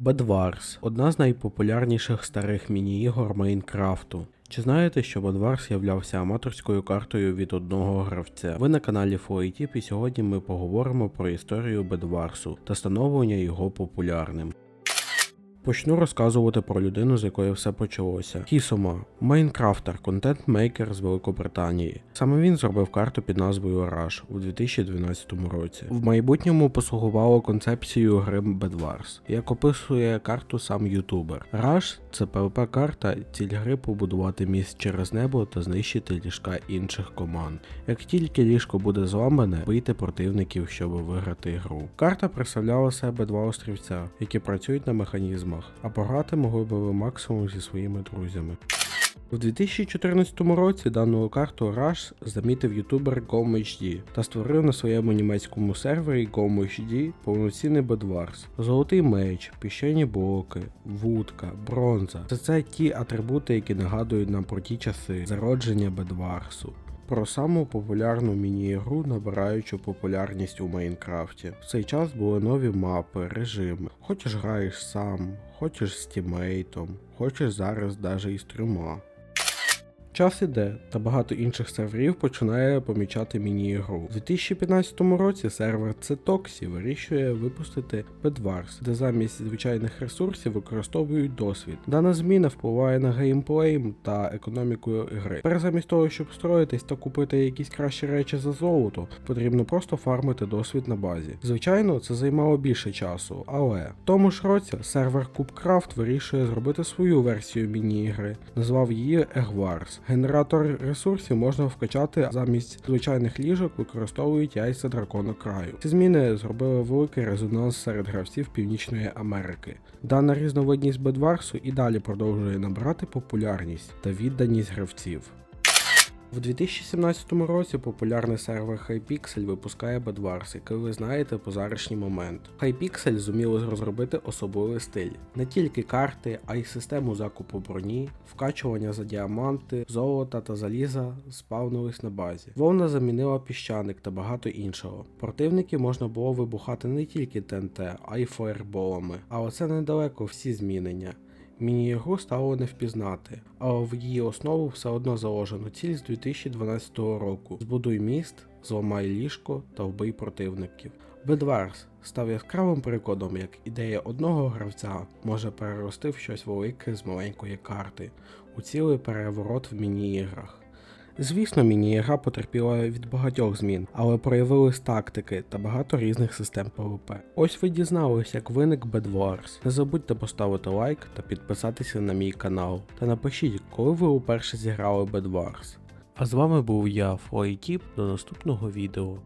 Bedwars – одна з найпопулярніших старих міні-ігор Майнкрафту. Чи знаєте, що Bedwars являвся аматорською картою від одного гравця? Ви на каналі Флойтіп і сьогодні ми поговоримо про історію Бедварсу та становлення його популярним. Почну розказувати про людину, з якої все почалося. Хісома, Майнкрафтер, контент-мейкер з Великобританії. Саме він зробив карту під назвою Rush у 2012 році. В майбутньому послугувало концепцією гри Bedwars, як описує карту сам ютубер. Rush – це PvP-карта, ціль гри побудувати міст через небо та знищити ліжка інших команд. Як тільки ліжко буде зламане, бийте противників, щоб виграти гру. Карта представляла себе два острівця, які працюють на механізмах, а пограти могли би ви максимум зі своїми друзями. У 2014 році дану карту Rush замітив ютубер GoMHD та створив на своєму німецькому сервері GoMHD повноцінний Bedwars. Золотий меч, піщані блоки, вудка, бронза це, це ті атрибути, які нагадують нам про ті часи зародження Bedwarsу. Про саму популярну міні-ігру, набираючу популярність у Майнкрафті. В цей час були нові мапи, режими. Хочеш граєш сам, хочеш з тімейтом, хочеш зараз даже із трьома. Час іде, та багато інших серверів починає помічати міні-ігру. У 2015 році сервер Cetoxy вирішує випустити Bedwars, де замість звичайних ресурсів використовують досвід. Дана зміна впливає на геймплей та економіку гри. Тепер замість того, щоб строїтись та купити якісь кращі речі за золото, потрібно просто фармити досвід на базі. Звичайно, це займало більше часу, але в тому ж році сервер CubeCraft вирішує зробити свою версію міні-ігри, назвав її Eggwars. Генератор ресурсів можна вкачати замість звичайних ліжок, використовують яйця дракона краю. Ці зміни зробили великий резонанс серед гравців Північної Америки. Дана різновидність Бедварсу і далі продовжує набирати популярність та відданість гравців. В 2017 році популярний сервер Hypixel випускає Bedwars, який ви знаєте по зарішній момент. Hypixel зуміли розробити особливий стиль, не тільки карти, а й систему закупу броні, вкачування за діаманти, золота та заліза спавнились на базі. Вовна замінила піщаник та багато іншого. Противників можна було вибухати не тільки ТНТ, а й фаєрболами, але це недалеко всі змінення. Міні-ігру стало не впізнати, але в її основу все одно заложено ціль з 2012 року: збудуй міст, зламай ліжко та вбий противників. Бедварс став яскравим прикладом, як ідея одного гравця може перерости в щось велике з маленької карти, у цілий переворот в міні-іграх. Звісно, міні-ігра потерпіла від багатьох змін, але проявились тактики та багато різних систем ПВП. Ось ви дізналися, як виник Bedwars. Не забудьте поставити лайк та підписатися на мій канал. Та напишіть, коли ви уперше зіграли Bedwars. А з вами був я, Флойтіп, до наступного відео.